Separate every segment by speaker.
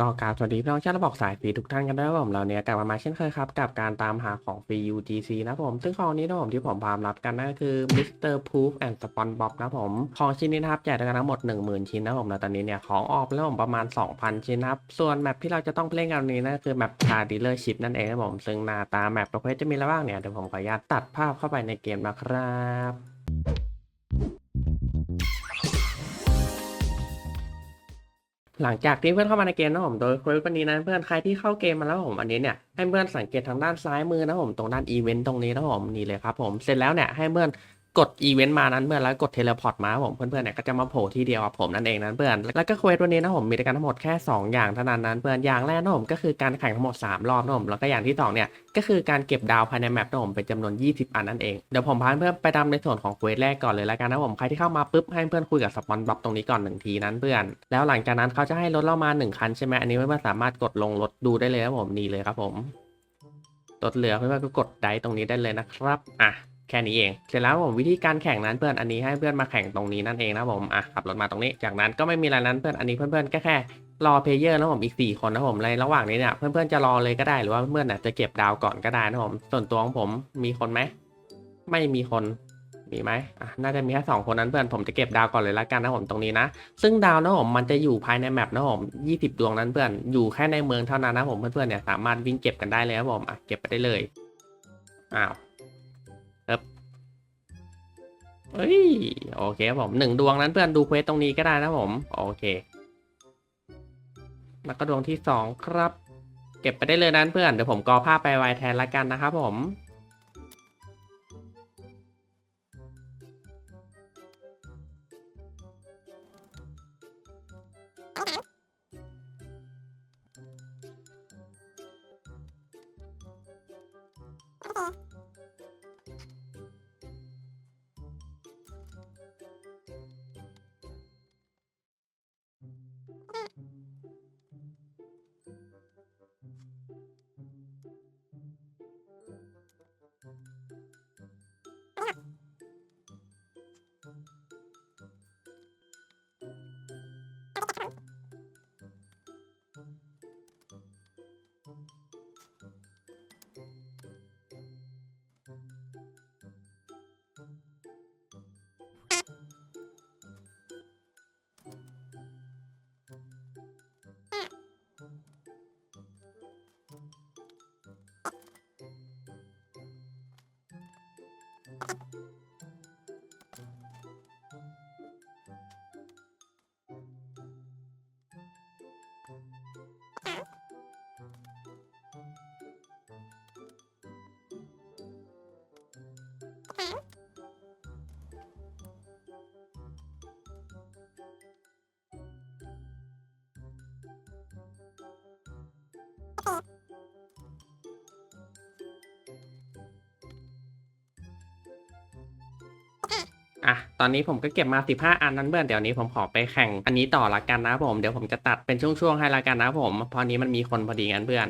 Speaker 1: ก็กราบสวัสดีพี่น้องชาวระบอกสายฟรีทุกท่านกันด้วยครับผมเราเนี่ยกลับมาม่เช่นเคยครับ กับการตามหาของฟรี UGC นะผม ซึ่งของนี้นะผมที่ผมพามรับกันนั่นก็คือ Mr. Proof and SpongeBob นะผม ของชิ้นนี้นะครับแจกกันทั้งหมด 10,000 ชิ้นนะผมแล้วตอนนี้เนี่ยของออกแล้วผมประมาณ 2,000 ชิ้นนะครับ ส่วนแมปที่เราจะต้องเล่นกันนี้นั่นก็คือแมป Car Dealership นั่นเองนะผมซึ่งหน้าตาแมปประเภทจะมีอะไรบ้างเนี่ยเดี๋ยวผมขออนุญาตตัดภาพเข้าไปในเกมนะครับ หลังจากที่เพื่อนเข้ามาในเกมนะผมโดยควันนี้นะเพื่อนใครที่เข้าเกมมาแล้วผมอันนี้เนี่ยให้เพื่อนสังเกตทางด้านซ้ายมือนะผมตรงด้านอีเวนต์ตรงนี้นะผมนี่เลยครับผมเสร็จแล้วเนี่ยให้เพื่อน กดอีเวนต์มานั้นเพื่อนแล้วกดเทเลพอร์ตมาผมเพื่อนๆเนี่ยก็จะมาโผล่ที่เดียวกับผมนั่นเองนะเพื่อนแล้วก็เควสวันนี้นะผมมีด้วยกันทั้งหมดแค่ 2 อย่างเท่านั้นนั้นเพื่อนอย่างแรกนะผมก็คือการแข่งทั้งหมด 3 รอบนะผมแล้วก็อย่างที่สองเนี่ยก็คือการเก็บดาวภายในแมปนะผมเป็นจำนวน 20 อันนั่นเองเดี๋ยวผมพาเพื่อนไปทำในส่วนของเควสแรกก่อนเลยแล้วกันนะผมใครที่เข้ามาปุ๊บให้เพื่อนคุยกับสปอนบับตรงนี้ก่อนหนึ่งทีนั้นเพื่อนแล้วหลังจากนั้นเขาจะให้รถเรามาหนึ่งคันใช่ไหมอันนี้เพื่อนสามารถกดลงรถดูได้เลยครับผมนี่เลยครับผมรถเหลือเพื่อนก็กดไดตรงนี้ได้เลยนะครับอะ แค่นี้เอง เสร็จแล้วผมวิธีการแข่งนั้นเพื่อนอันนี้ให้เพื่อนมาแข่งตรงนี้นั่นเองนะผมอะขับรถมาตรงนี้ จากนั้นก็ไม่มีอะไรนั้นเพื่อนอันนี้เพื่อนๆก็แค่รอเพลเยอร์นะผมอีก 4 คนนะผมในระหว่างนี้เนี่ยเพื่อนๆจะรอเลยก็ได้หรือว่าเพื่อนๆน่ะจะเก็บดาวก่อนก็ได้นะผมส่วนตัวของผมมีคนไหมไม่มีคนมีไหมอะน่าจะมีแค่สองคนนั้นเพื่อนผมจะเก็บดาวก่อนเลยละกันนะผมตรงนี้นะ ซึ่งดาวนะผมมันจะอยู่ภายในแมปนะผมยี่สิบดวงนั้นเพื่อนอยู่แค่ในเมืองเท่านั้นนะผมเพื่อนๆเนี่ยสามารถวิ่งเก็บกันได้เลยครับผมอะเก็บไปได้เลยอ้าว เอ้ยโอเคครับผมหนึ่งดวงนั้นเพื่อนดูเควสตรงนี้ก็ได้นะผมโอเค แล้วก็ดวงที่สองครับ เก็บไปได้เลยนั้นเพื่อนเดี๋ยวผมกอภาพไปไวแทนละกันนะครับผม อะ ตอนนี้ผมก็เก็บมา 15 อันนั้นเพื่อน เดี๋ยวนี้ผมขอไปแข่งอันนี้ต่อละกันนะผม เดี๋ยวผมจะตัดเป็นช่วงๆให้ละกันนะผม พอนี้มันมีคนพอดีงั้นเพื่อน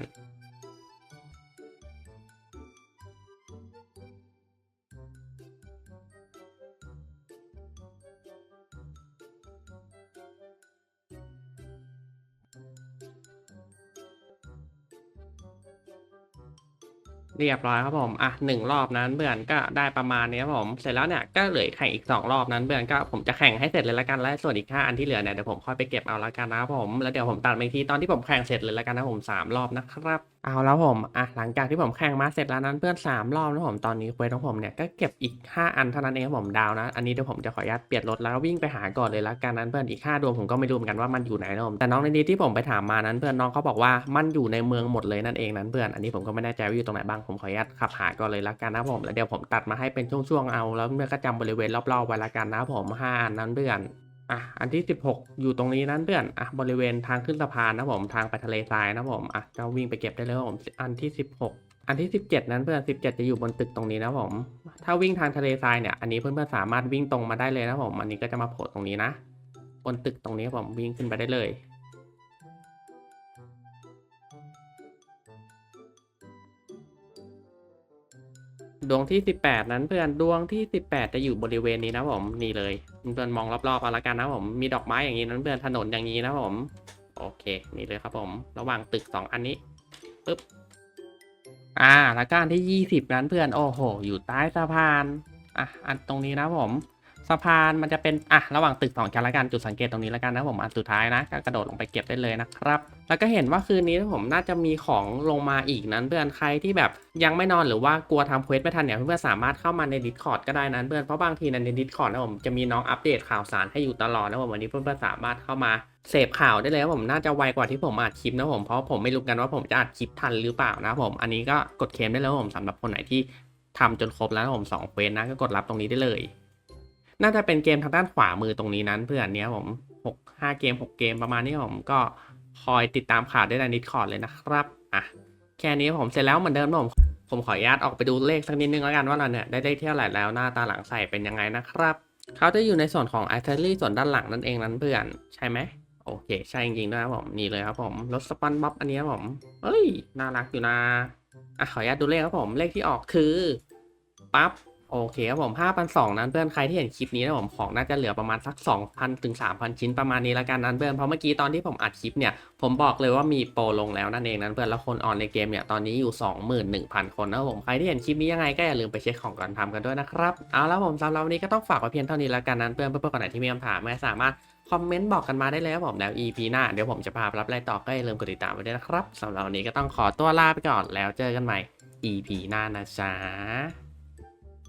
Speaker 1: เรียบร้อยครับผม อะหนึ่งรอบนั้นเบื่อนก็ได้ประมาณนี้ครับผม เสร็จแล้วเนี่ยก็เหลือแข่งอีกสองรอบนั้นเบื่อนก็ผมจะแข่งให้เสร็จเลยละกัน และส่วนอีกห้าอันที่เหลือเนี่ยเดี๋ยวผมค่อยไปเก็บเอาละกันนะครับผม แล้วเดี๋ยวผมตัดมาอีกทีตอนที่ผมแข่งเสร็จเลยละกันนะผมสามรอบนะครับ เอาแล้วผมอะหลังจากที่ผมแข่งมาเสร็จแล้วนั้นเพื่อนสามรอบนะผมตอนนี้เควสของผมเนี่ยก็เก็บอีกห้าอันเท่านั้นเองครับผมดาวนะ อันนี้เดี๋ยวผมจะขออนุญาตเปลี่ยนรถแล้ววิ่งไปหาก่อนเลยละกันนั้นเพื่อนอีกห้าดวงผมก็ไม่รู้เหมือนกันว่ามันอยู่ไหนนะผมแต่น้องในนี้ที่ผมไปถามมานั้นเพื่อนน้องเขาบอกว่ามันอยู่ในเมืองหมดเลยนั่นเองนั้นเพื่อนอันนี้ผมก็ไม่แน่ใจว่าอยู่ตรงไหนบ้างผมขออนุญาตขับหาก่อนเลยละกันนะผมแล้วเดี๋ยวผมตัดมาให้เป็นช่วงๆเอา แล้วเพื่อนก็จำบริเวณรอบๆไว้ละกันนะผมห้าอันนั้นเพื่อน อะอันที่ 16 อยู่ตรงนี้นั้นเพื่อนอะบริเวณทางขึ้นสะพานนะผมทางไปทะเลทรายนะผมอะจะวิ่งไปเก็บได้เลยครับผมอันที่ 16 อันที่ 17 นั้นเพื่อน17 จะอยู่บนตึกตรงนี้นะผมถ้าวิ่งทางทะเลทรายเนี่ยอันนี้เพื่อนๆสามารถวิ่งตรงมาได้เลยนะผมอันนี้ก็จะมาโผล่ตรงนี้นะ บนตึกตรงนี้ผมวิ่งขึ้นไปได้เลย ดวงที่ 18 นั้นเพื่อนดวงที่ 18 จะอยู่บริเวณนี้นะผมนี่เลยเพื่อนมองรอบๆเอาละกันนะผมมีดอกไม้อย่างนี้นั้นเพื่อนถนนอย่างนี้นะผม โอเคนี่เลยครับผม ระหว่างตึกสองอันนี้ปึ๊บอ่าละกันที่ยี่สิบนั้นเพื่อนโอ้โห อยู่ใต้สะพานอะอันตรงนี้นะผม สะพานมันจะเป็นอะระหว่างตึกสองชั้นละกันจุดสังเกตตรงนี้ละกันนะผมอันสุดท้ายนะก็กระโดดลงไปเก็บได้เลยนะครับ แล้วก็เห็นว่าคืนนี้ผมน่าจะมีของลงมาอีกนั้นเพื่อนใครที่แบบยังไม่นอนหรือว่ากลัวทำเควสไม่ทันเนี่ยเพื่อนๆสามารถเข้ามาใน Discord ก็ได้นั้นเพื่อนเพราะบางทีใน Discord นะผมจะมีน้องอัปเดตข่าวสารให้อยู่ตลอดนะผมวันนี้เพื่อนๆสามารถเข้ามาเสพข่าวได้เลยนะผมน่าจะไวกว่าที่ผมอัดคลิปนะผมเพราะผมไม่รู้กันว่าผมจะอัดคลิปทันหรือเปล่านะผมอันนี้ก็กดเคมได้เลยนะผมสำหรับคนไหนที่ทำจนครบแล้วผมสองเควสนะก็กดรับตรงนี้ได้เลย น่าจะเป็นเกมทางด้านขวามือตรงนี้นั้นเพื่อนเนี้ยผมหกห้าเกมหกเกมประมาณนี้ผมก็คอยติดตามข่าวได้ในนิดคอร์ดเลยนะครับอะแค่นี้ผมเสร็จแล้วเหมือนเดิมนะผมผมขออนุญาตออกไปดูเลขสักนิดนึงแล้วกันว่าเราเนี่ยได้ได้เท่าไหร่แล้วหน้าตาหลังใส่เป็นยังไงนะครับเขาจะอยู่ในส่วนของ a c c e s s o r y ส่วนด้านหลังนั่นเองนั้นเพื่อนใช่ไหมโอเค ใช่จริงๆด้วยครับผมนี่เลยครับผมรถสปันบ๊อบอันนี้ครับผมเอ้ยน่ารักอยู่นะอะขออนุญาตดูเลขครับผมเลขที่ออกคือปั๊บ โอเคครับผม 5,200นั้นเพื่อนใครที่เห็นคลิปนี้นะผมของน่าจะเหลือประมาณสัก 2,000 ถึง 3,000 ชิ้นประมาณนี้แล้วกันนั้นเพื่อน เพราะเมื่อกี้ตอนที่ผมอัดคลิปเนี่ย ผมบอกเลยว่ามีโปรลงแล้วนั่นเองนั้นเพื่อน แล้วคนออนในเกมเนี่ยตอนนี้อยู่ 21,000 คนนะผม ใครที่เห็นคลิปนี้ยังไงก็อย่าลืมไปเช็คของก่อนทำกันด้วยนะครับ เอาแล้วผมสำหรับวันนี้ก็ต้องฝากไว้เพียงเท่านี้แล้วกันนั้นเพื่อนเพื่อนๆคนไหนที่มีคำถามไม่สามารถคอมเมนต์บอกกันมาได้เลยครับผมแล้ว EP หน้าเดี๋ยวผมจะพาไปรับอะไรต่อก็อย่าลืมกดติดตามไว้ด้วยนะครับสำหรับวันนี้ก็ต้องขอตัวลาไปก่อนแล้วเจอกันใหม่ EP หน้านะจ๊ะ